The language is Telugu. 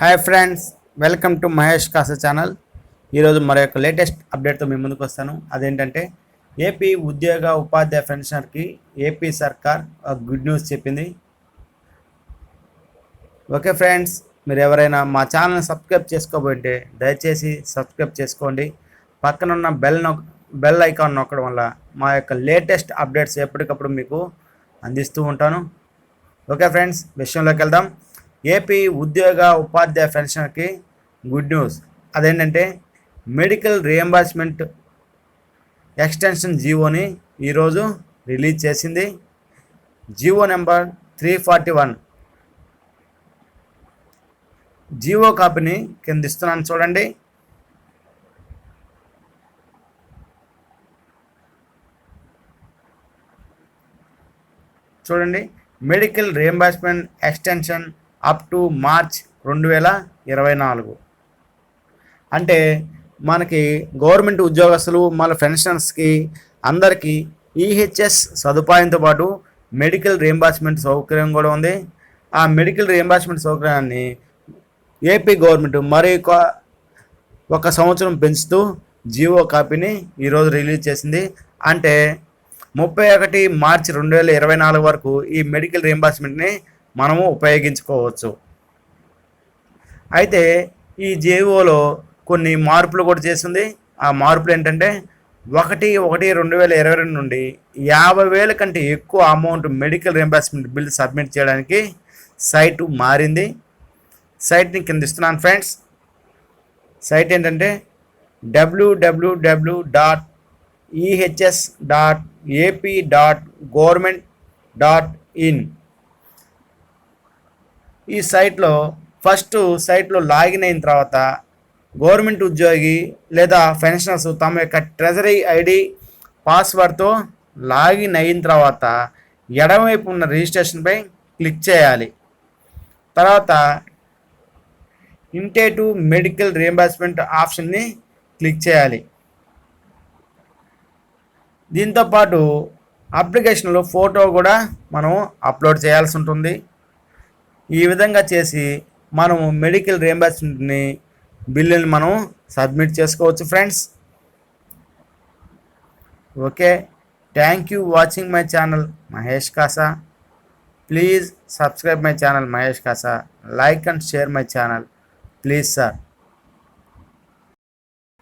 Hi friends welcome to Mahesh Kasa channel ఈరోజు మరో యొక్క లేటెస్ట్ అప్డేట్తో మీ ముందుకు వస్తాను. అదేంటంటే ఏపీ ఉద్యోగ ఉపాధ్యాయ పెన్షనర్కి ఏపీ సర్కార్ గుడ్ న్యూస్ చెప్పింది. ఓకే ఫ్రెండ్స్ మీరు ఎవరైనా మా ఛానల్ని సబ్స్క్రైబ్ చేసుకోబోయింటే దయచేసి సబ్స్క్రైబ్ చేసుకోండి. పక్కనున్న బెల్ నొక్ బెల్ ఐకాన్ నొక్కడం వల్ల మా యొక్క లేటెస్ట్ అప్డేట్స్ ఎప్పటికప్పుడు మీకు అందిస్తూ ఉంటాను. ఓకే ఫ్రెండ్స్ విషయంలోకి వెళ్దాం. ఏపీ ఉద్యోగ ఉపాధ్యాయ పెన్షన్కి గుడ్ న్యూస్. అదేంటంటే మెడికల్ రియంబర్స్మెంట్ ఎక్స్టెన్షన్ జీవోని ఈరోజు రిలీజ్ చేసింది. GO number three forty one. GO కాపీని కింద ఇస్తున్నాను చూడండి. చూడండి. Medical reimbursement extension up to March రెండు వేల ఇరవై నాలుగు. అంటే మనకి గవర్నమెంట్ ఉద్యోగస్తులు మన పెన్షన్స్కి అందరికీ ఈహెచ్ఎస్ సదుపాయంతో పాటు మెడికల్ రియంబర్స్మెంట్ సౌకర్యం కూడా ఉంది. ఆ మెడికల్ రియంబర్స్మెంట్ సౌకర్యాన్ని ఏపీ గవర్నమెంట్ మరి ఒక సంవత్సరం పెంచుతూ జియో కాపీని ఈరోజు రిలీజ్ చేసింది. అంటే ముప్పై ఒకటి మార్చి రెండు వేల ఇరవై నాలుగు వరకు ఈ మెడికల్ రియంబర్స్మెంట్ని మనము ఉపయోగించుకోవచ్చు. అయితే ఈ జేఓలో కొన్ని మార్పులు కూడా చేసింది. ఆ మార్పులు ఏంటంటే ఒకటి ఒకటి రెండు వేల ఇరవై రెండు నుండి యాభై వేల కంటే ఎక్కువ amount medical reimbursement bill submit చేయడానికి సైటు మారింది. సైట్ని కింద ఇస్తున్నాను ఫ్రెండ్స్. సైట్ ఏంటంటే డబ్ల్యూడబ్ల్యూడబ్ల్యూ dot EHS dot AP dot government dot in. ఈ సైట్లో ఫస్ట్ సైట్లో లాగిన్ అయిన తర్వాత గవర్నమెంట్ ఉద్యోగి లేదా పెన్షనర్స్ తమ యొక్క ట్రెజరీ ఐడి పాస్వర్డ్తో లాగిన్ అయిన తర్వాత ఎడమవైపు ఉన్న రిజిస్ట్రేషన్పై క్లిక్ చేయాలి. తర్వాత ఇంటేటివ్ మెడికల్ రియంబర్స్మెంట్ ఆప్షన్ని క్లిక్ చేయాలి. దీంతోపాటు అప్లికేషన్లో ఫోటో కూడా మనం అప్లోడ్ చేయాల్సి ఉంటుంది. ఈ విధంగా చేసి మనము మెడికల్ రియంబర్స్మెంట్ని బిల్లుని మనం సబ్మిట్ చేసుకోవచ్చు friends. Okay. Thank you watching my channel Mahesh Kasa. Please subscribe my channel Mahesh Kasa. Like and share my channel please sir